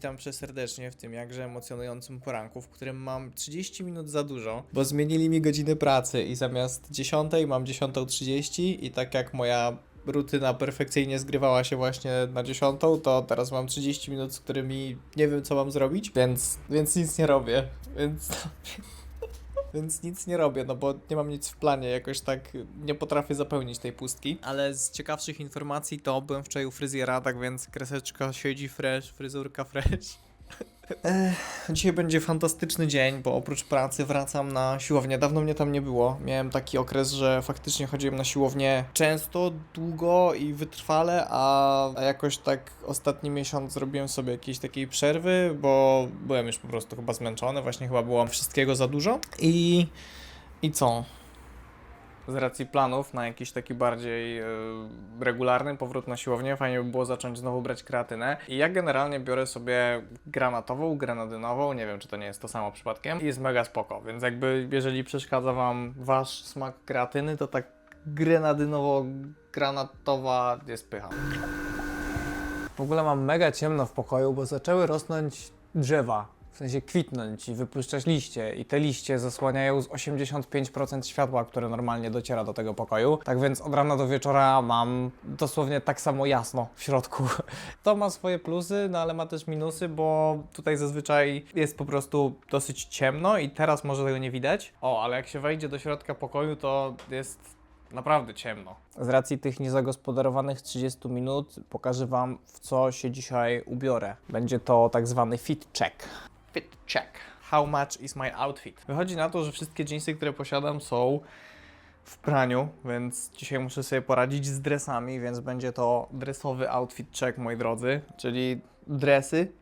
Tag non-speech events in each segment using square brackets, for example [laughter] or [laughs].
witam przeserdecznie w tym jakże emocjonującym poranku, w którym mam 30 minut za dużo, bo zmienili mi godziny pracy i zamiast 10 mam 10.30 i tak jak moja rutyna perfekcyjnie zgrywała się właśnie na 10, to teraz mam 30 minut, z którymi nie wiem co mam zrobić, więc, więc nic nie robię, więc... Więc nic nie robię, no bo nie mam nic w planie, jakoś tak nie potrafię zapełnić tej pustki. Ale z ciekawszych informacji to byłem wczoraj u fryzjera, tak więc kreseczka siedzi fresh, fryzurka fresh. Dzisiaj będzie fantastyczny dzień, bo oprócz pracy wracam na siłownię. Dawno mnie tam nie było. Miałem taki okres, że faktycznie chodziłem na siłownię często, długo i wytrwale, a, a jakoś tak ostatni miesiąc zrobiłem sobie jakiejś takiej przerwy, bo byłem już po prostu chyba zmęczony, właśnie chyba było wszystkiego za dużo. I, i co? Z racji planów na jakiś taki bardziej e, regularny powrót na siłownię, fajnie by było zacząć znowu brać kreatynę. I ja generalnie biorę sobie granatową, granadynową, nie wiem czy to nie jest to samo przypadkiem, i jest mega spoko, więc jakby jeżeli przeszkadza Wam Wasz smak kreatyny, to tak grenadynowo-granatowa jest pycha. W ogóle mam mega ciemno w pokoju, bo zaczęły rosnąć drzewa. W sensie kwitnąć i wypuszczać liście. I te liście zasłaniają z 85% światła, które normalnie dociera do tego pokoju. Tak więc od rana do wieczora mam dosłownie tak samo jasno w środku. [laughs] To ma swoje plusy, no ale ma też minusy, bo tutaj zazwyczaj jest po prostu dosyć ciemno i teraz może tego nie widać. O, ale jak się wejdzie do środka pokoju, to jest naprawdę ciemno. Z racji tych niezagospodarowanych 30 minut pokażę Wam, w co się dzisiaj ubiorę. Będzie to tak zwany fit check. Fit check. How much is my outfit? Wychodzi na to, że wszystkie jeansy, które posiadam są w praniu, więc dzisiaj muszę sobie poradzić z dresami, więc będzie to dresowy outfit check, moi drodzy, czyli dresy.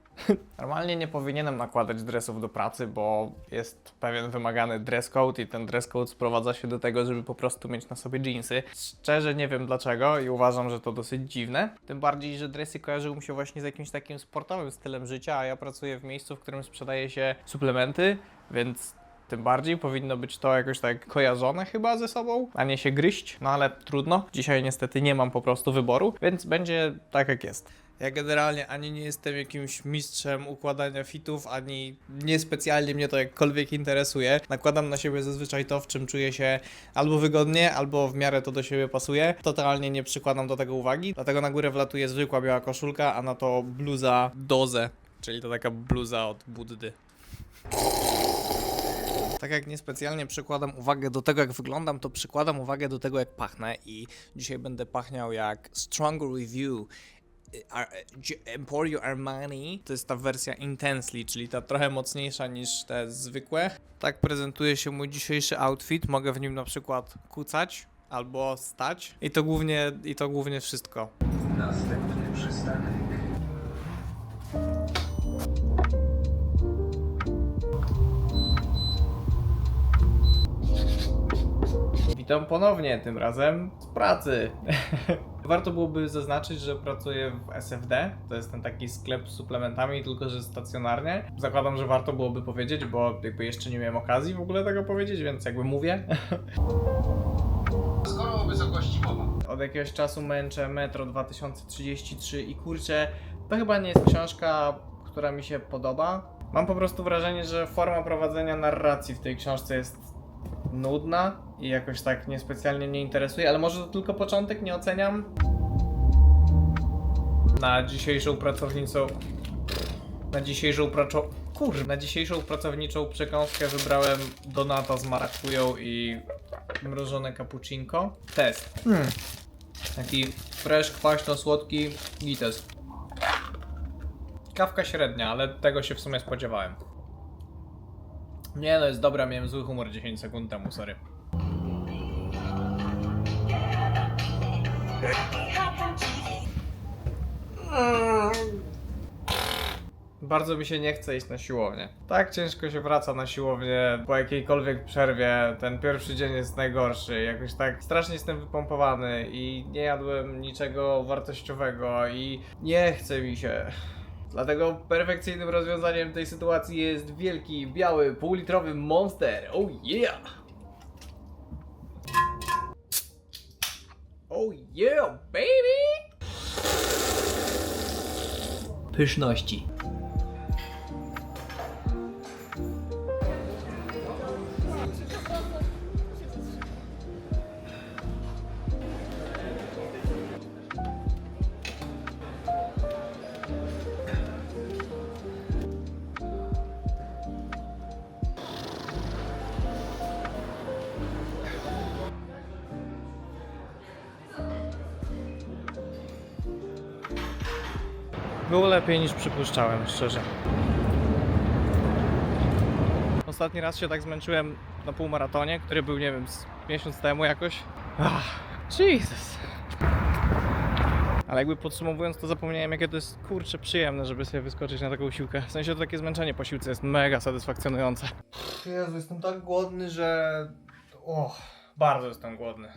Normalnie nie powinienem nakładać dresów do pracy, bo jest pewien wymagany dress code i ten dress code sprowadza się do tego, żeby po prostu mieć na sobie jeansy. Szczerze nie wiem dlaczego i uważam, że to dosyć dziwne. Tym bardziej, że dresy kojarzyły mi się właśnie z jakimś takim sportowym stylem życia, a ja pracuję w miejscu, w którym sprzedaje się suplementy, więc tym bardziej powinno być to jakoś tak kojarzone chyba ze sobą, a nie się gryźć. No ale trudno. Dzisiaj niestety nie mam po prostu wyboru, więc będzie tak jak jest. Ja generalnie ani nie jestem jakimś mistrzem układania fitów, ani niespecjalnie mnie to jakkolwiek interesuje. Nakładam na siebie zazwyczaj to, w czym czuję się albo wygodnie, albo w miarę to do siebie pasuje. Totalnie nie przykładam do tego uwagi, dlatego na górę wlatuje zwykła biała koszulka, a na to bluza doze, czyli to taka bluza od Buddy. Tak jak niespecjalnie przykładam uwagę do tego, jak wyglądam, to przykładam uwagę do tego, jak pachnę i dzisiaj będę pachniał jak Strong Review y, Emporio Armani. To jest ta wersja Intensely, czyli ta trochę mocniejsza niż te zwykłe. Tak prezentuje się mój dzisiejszy outfit. Mogę w nim na przykład kucać albo stać. I to głównie, i to głównie wszystko. Następny przystanek. Witam ponownie, tym razem z pracy. [laughs] Warto byłoby zaznaczyć, że pracuję w SFD. To jest ten taki sklep z suplementami, tylko że stacjonarnie. Zakładam, że warto byłoby powiedzieć, bo jakby jeszcze nie miałem okazji w ogóle tego powiedzieć, więc jakby mówię. [laughs] Skoro o wysokości mowa. Od jakiegoś czasu męczę Metro 2033 i kurczę, to chyba nie jest książka, która mi się podoba. Mam po prostu wrażenie, że forma prowadzenia narracji w tej książce jest nudna i jakoś tak niespecjalnie nie interesuje, ale może to tylko początek, nie oceniam. Na dzisiejszą pracownicą. Na dzisiejszą pracow... Kur... Na dzisiejszą pracowniczą przekąskę wybrałem donata z marakują i mrożone cappuccinko. Test. Hmm. Taki fresh, kwaśno-słodki gites. Kawka średnia, ale tego się w sumie spodziewałem. Nie no, jest dobra, miałem zły humor 10 sekund temu, sorry. Bardzo mi się nie chce iść na siłownię. Tak ciężko się wraca na siłownię po jakiejkolwiek przerwie. Ten pierwszy dzień jest najgorszy. Jakoś tak strasznie jestem wypompowany i nie jadłem niczego wartościowego i nie chce mi się. Dlatego perfekcyjnym rozwiązaniem tej sytuacji jest wielki, biały, półlitrowy monster. Oh yeah! Yeah, baby! Pyszności. Było lepiej niż przypuszczałem, szczerze. Ostatni raz się tak zmęczyłem na półmaratonie, który był, nie wiem, z miesiąc temu jakoś. Ah, Jesus. Ale jakby podsumowując, to zapomniałem, jakie to jest kurczę przyjemne, żeby sobie wyskoczyć na taką siłkę. W sensie to takie zmęczenie po siłce jest mega satysfakcjonujące. Jezu, jestem tak głodny, że... O, bardzo jestem głodny.